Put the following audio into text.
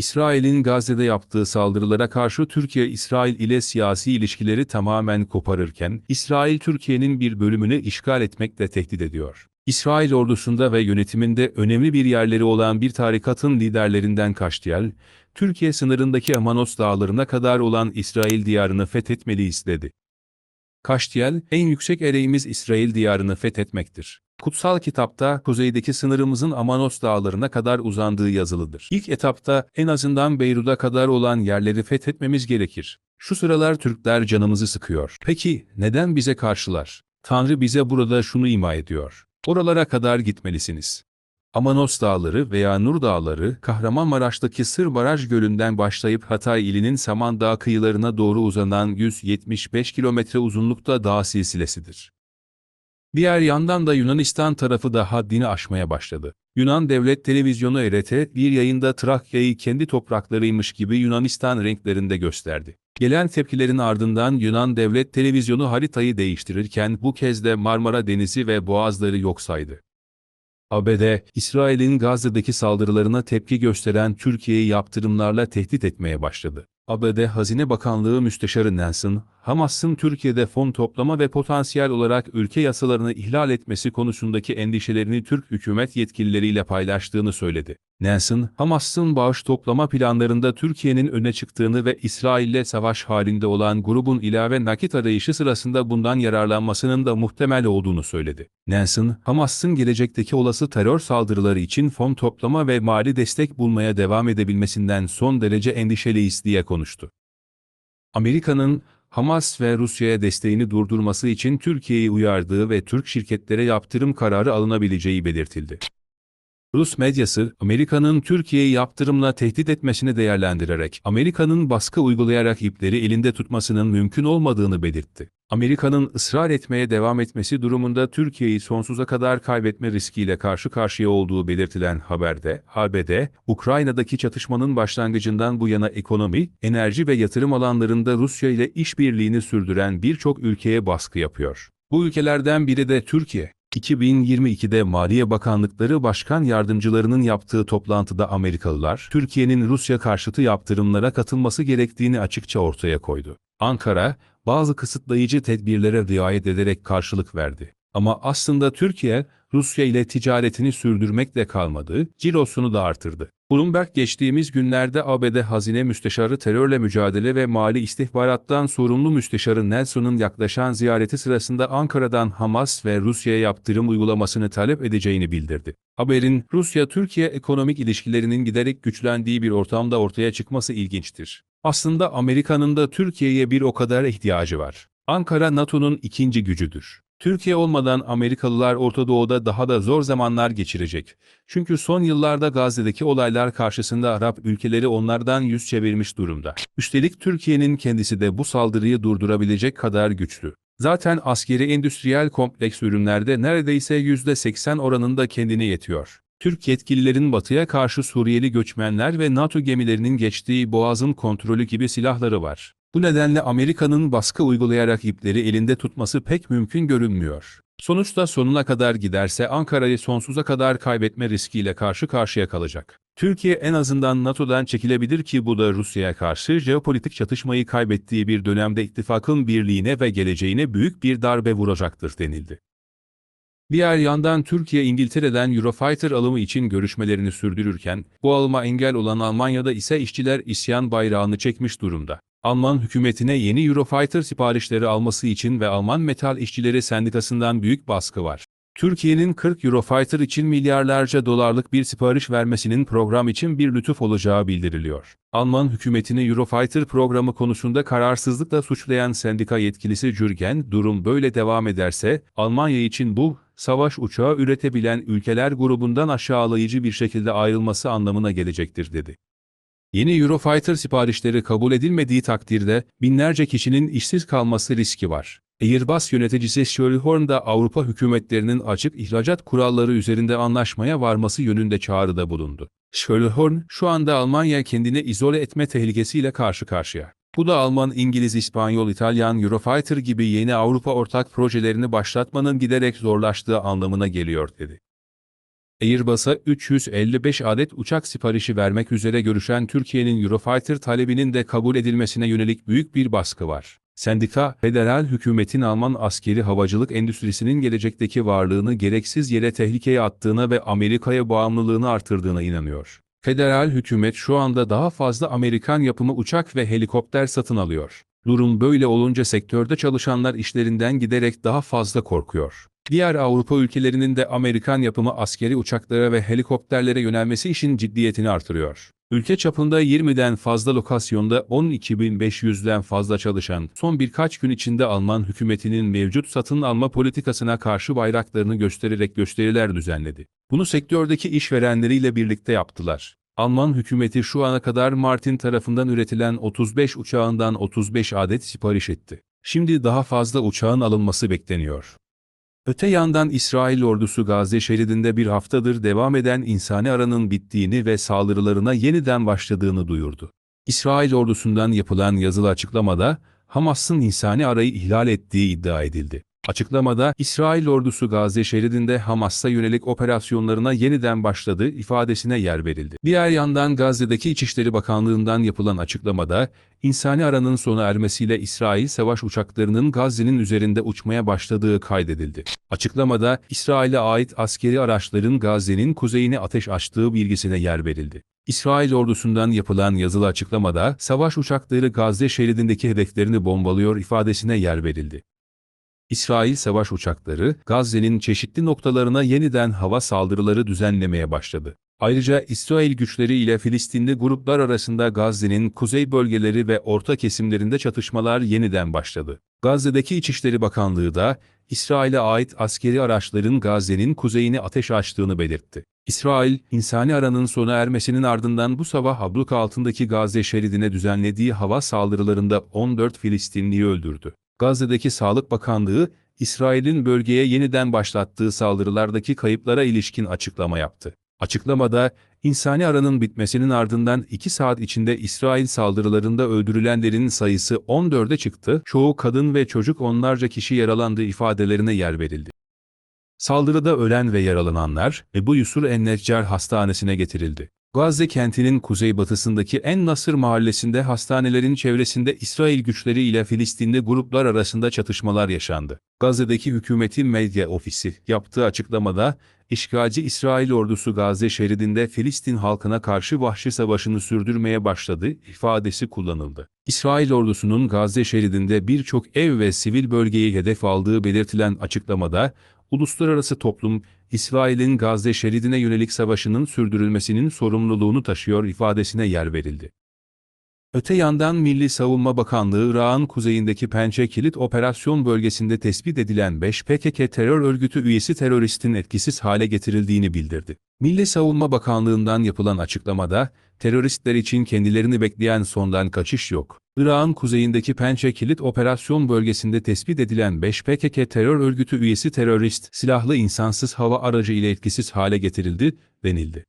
İsrail'in Gazze'de yaptığı saldırılara karşı Türkiye İsrail ile siyasi ilişkileri tamamen koparırken, İsrail Türkiye'nin bir bölümünü işgal etmekle tehdit ediyor. İsrail ordusunda ve yönetiminde önemli bir yerleri olan bir tarikatın liderlerinden Kaştiyel, Türkiye sınırındaki Amanos dağlarına kadar olan İsrail diyarını fethetmeli istedi. Kaştiyel, en yüksek ereğimiz İsrail diyarını fethetmektir. Kutsal kitapta kuzeydeki sınırımızın Amanos dağlarına kadar uzandığı yazılıdır. İlk etapta en azından Beyrut'a kadar olan yerleri fethetmemiz gerekir. Şu sıralar Türkler canımızı sıkıyor. Peki neden bize karşılar? Tanrı bize burada şunu ima ediyor. Oralara kadar gitmelisiniz. Amanos Dağları veya Nur Dağları, Kahramanmaraş'taki Sır Baraj Gölü'nden başlayıp Hatay ilinin Samandağ kıyılarına doğru uzanan 175 kilometre uzunlukta dağ silsilesidir. Diğer yandan da Yunanistan tarafı da haddini aşmaya başladı. Yunan Devlet Televizyonu RT bir yayında Trakya'yı kendi topraklarıymış gibi Yunanistan renklerinde gösterdi. Gelen tepkilerin ardından Yunan Devlet Televizyonu haritayı değiştirirken bu kez de Marmara Denizi ve Boğazları yok saydı. ABD, İsrail'in Gazze'deki saldırılarına tepki gösteren Türkiye'yi yaptırımlarla tehdit etmeye başladı. ABD Hazine Bakanlığı Müsteşarı Nelson, Hamas'ın Türkiye'de fon toplama ve potansiyel olarak ülke yasalarını ihlal etmesi konusundaki endişelerini Türk hükümet yetkilileriyle paylaştığını söyledi. Nelson, Hamas'ın bağış toplama planlarında Türkiye'nin öne çıktığını ve İsrail'le savaş halinde olan grubun ilave nakit arayışı sırasında bundan yararlanmasının da muhtemel olduğunu söyledi. Nelson, Hamas'ın gelecekteki olası terör saldırıları için fon toplama ve mali destek bulmaya devam edebilmesinden son derece endişeliyiz diye konuştu. Amerika'nın Hamas ve Rusya'ya desteğini durdurması için Türkiye'yi uyardığı ve Türk şirketlere yaptırım kararı alınabileceği belirtildi. Rus medyası, Amerika'nın Türkiye'yi yaptırımla tehdit etmesini değerlendirerek, Amerika'nın baskı uygulayarak ipleri elinde tutmasının mümkün olmadığını belirtti. Amerika'nın ısrar etmeye devam etmesi durumunda Türkiye'yi sonsuza kadar kaybetme riskiyle karşı karşıya olduğu belirtilen haberde, ABD, Ukrayna'daki çatışmanın başlangıcından bu yana ekonomi, enerji ve yatırım alanlarında Rusya ile işbirliğini sürdüren birçok ülkeye baskı yapıyor. Bu ülkelerden biri de Türkiye. 2022'de Maliye Bakanlıkları Başkan Yardımcılarının yaptığı toplantıda Amerikalılar, Türkiye'nin Rusya karşıtı yaptırımlara katılması gerektiğini açıkça ortaya koydu. Ankara, bazı kısıtlayıcı tedbirlere riayet ederek karşılık verdi. Ama aslında Türkiye, Rusya ile ticaretini sürdürmekle kalmadı, cirosunu da artırdı. Bloomberg geçtiğimiz günlerde ABD Hazine Müsteşarı terörle mücadele ve mali istihbarattan sorumlu müsteşarı Nelson'un yaklaşan ziyareti sırasında Ankara'dan Hamas ve Rusya'ya yaptırım uygulamasını talep edeceğini bildirdi. Haberin Rusya-Türkiye ekonomik ilişkilerinin giderek güçlendiği bir ortamda ortaya çıkması ilginçtir. Aslında Amerika'nın da Türkiye'ye bir o kadar ihtiyacı var. Ankara NATO'nun ikinci gücüdür. Türkiye olmadan Amerikalılar Orta Doğu'da daha da zor zamanlar geçirecek. Çünkü son yıllarda Gazze'deki olaylar karşısında Arap ülkeleri onlardan yüz çevirmiş durumda. Üstelik Türkiye'nin kendisi de bu saldırıyı durdurabilecek kadar güçlü. Zaten askeri endüstriyel kompleks ürünlerde neredeyse %80 oranında kendine yetiyor. Türk yetkililerin batıya karşı Suriyeli göçmenler ve NATO gemilerinin geçtiği boğazın kontrolü gibi silahları var. Bu nedenle Amerika'nın baskı uygulayarak ipleri elinde tutması pek mümkün görünmüyor. Sonuçta sonuna kadar giderse Ankara'yı sonsuza kadar kaybetme riskiyle karşı karşıya kalacak. Türkiye en azından NATO'dan çekilebilir ki bu da Rusya'ya karşı jeopolitik çatışmayı kaybettiği bir dönemde ittifakın birliğine ve geleceğine büyük bir darbe vuracaktır denildi. Diğer yandan Türkiye İngiltere'den Eurofighter alımı için görüşmelerini sürdürürken, bu alıma engel olan Almanya'da ise işçiler isyan bayrağını çekmiş durumda. Alman hükümetine yeni Eurofighter siparişleri alması için ve Alman Metal İşçileri Sendikası'ndan büyük baskı var. Türkiye'nin 40 Eurofighter için milyarlarca dolarlık bir sipariş vermesinin program için bir lütuf olacağı bildiriliyor. Alman hükümetini Eurofighter programı konusunda kararsızlıkla suçlayan sendika yetkilisi Jürgen, durum böyle devam ederse, Almanya için bu, savaş uçağı üretebilen ülkeler grubundan aşağılayıcı bir şekilde ayrılması anlamına gelecektir dedi. Yeni Eurofighter siparişleri kabul edilmediği takdirde binlerce kişinin işsiz kalması riski var. Airbus yöneticisi Shirley Horn da Avrupa hükümetlerinin açık ihracat kuralları üzerinde anlaşmaya varması yönünde çağrıda bulundu. Shirley Horn, şu anda Almanya kendini izole etme tehlikesiyle karşı karşıya. Bu da Alman, İngiliz, İspanyol, İtalyan, Eurofighter gibi yeni Avrupa ortak projelerini başlatmanın giderek zorlaştığı anlamına geliyor dedi. Airbus'a 355 adet uçak siparişi vermek üzere görüşen Türkiye'nin Eurofighter talebinin de kabul edilmesine yönelik büyük bir baskı var. Sendika, federal hükümetin Alman askeri havacılık endüstrisinin gelecekteki varlığını gereksiz yere tehlikeye attığına ve Amerika'ya bağımlılığını artırdığına inanıyor. Federal hükümet şu anda daha fazla Amerikan yapımı uçak ve helikopter satın alıyor. Durum böyle olunca sektörde çalışanlar işlerinden giderek daha fazla korkuyor. Diğer Avrupa ülkelerinin de Amerikan yapımı askeri uçaklara ve helikopterlere yönelmesi işin ciddiyetini artırıyor. Ülke çapında 20'den fazla lokasyonda 12.500'den fazla çalışan, son birkaç gün içinde Alman hükümetinin mevcut satın alma politikasına karşı bayraklarını göstererek gösteriler düzenledi. Bunu sektördeki işverenleriyle birlikte yaptılar. Alman hükümeti şu ana kadar Martin tarafından üretilen 35 uçağından 35 adet sipariş etti. Şimdi daha fazla uçağın alınması bekleniyor. Öte yandan İsrail ordusu Gazze şeridinde bir haftadır devam eden insani aranın bittiğini ve saldırılarına yeniden başladığını duyurdu. İsrail ordusundan yapılan yazılı açıklamada, Hamas'ın insani arayı ihlal ettiği iddia edildi. Açıklamada, İsrail ordusu Gazze şeridinde Hamas'a yönelik operasyonlarına yeniden başladı ifadesine yer verildi. Diğer yandan Gazze'deki İçişleri Bakanlığı'ndan yapılan açıklamada, insani aranın sona ermesiyle İsrail savaş uçaklarının Gazze'nin üzerinde uçmaya başladığı kaydedildi. Açıklamada, İsrail'e ait askeri araçların Gazze'nin kuzeyine ateş açtığı bilgisine yer verildi. İsrail ordusundan yapılan yazılı açıklamada, savaş uçakları Gazze şeridindeki hedeflerini bombalıyor ifadesine yer verildi. İsrail savaş uçakları, Gazze'nin çeşitli noktalarına yeniden hava saldırıları düzenlemeye başladı. Ayrıca İsrail güçleri ile Filistinli gruplar arasında Gazze'nin kuzey bölgeleri ve orta kesimlerinde çatışmalar yeniden başladı. Gazze'deki İçişleri Bakanlığı da, İsrail'e ait askeri araçların Gazze'nin kuzeyine ateş açtığını belirtti. İsrail, insani aranın sona ermesinin ardından bu sabah abluka altındaki Gazze şeridine düzenlediği hava saldırılarında 14 Filistinliyi öldürdü. Gazze'deki Sağlık Bakanlığı, İsrail'in bölgeye yeniden başlattığı saldırılardaki kayıplara ilişkin açıklama yaptı. Açıklamada, insani aranın bitmesinin ardından 2 saat içinde İsrail saldırılarında öldürülenlerin sayısı 14'e çıktı, çoğu kadın ve çocuk onlarca kişi yaralandığı ifadelerine yer verildi. Saldırıda ölen ve yaralananlar, Ebu Yusur En-Neccar Hastanesi'ne getirildi. Gazze kentinin kuzeybatısındaki En Nasır mahallesinde hastanelerin çevresinde İsrail güçleri ile Filistinli gruplar arasında çatışmalar yaşandı. Gazze'deki hükümetin medya ofisi yaptığı açıklamada, işgalci İsrail ordusu Gazze şeridinde Filistin halkına karşı vahşi savaşını sürdürmeye başladı ifadesi kullanıldı. İsrail ordusunun Gazze şeridinde birçok ev ve sivil bölgeyi hedef aldığı belirtilen açıklamada, uluslararası toplum, İsrail'in Gazze şeridine yönelik savaşının sürdürülmesinin sorumluluğunu taşıyor ifadesine yer verildi. Öte yandan Milli Savunma Bakanlığı Irak'ın kuzeyindeki Pençe Kilit Operasyon Bölgesi'nde tespit edilen 5 PKK terör örgütü üyesi teröristin etkisiz hale getirildiğini bildirdi. Milli Savunma Bakanlığı'ndan yapılan açıklamada, teröristler için kendilerini bekleyen sondan kaçış yok. Irak'ın kuzeyindeki Pençe Kilit Operasyon Bölgesi'nde tespit edilen 5 PKK terör örgütü üyesi terörist, silahlı insansız hava aracı ile etkisiz hale getirildi, denildi.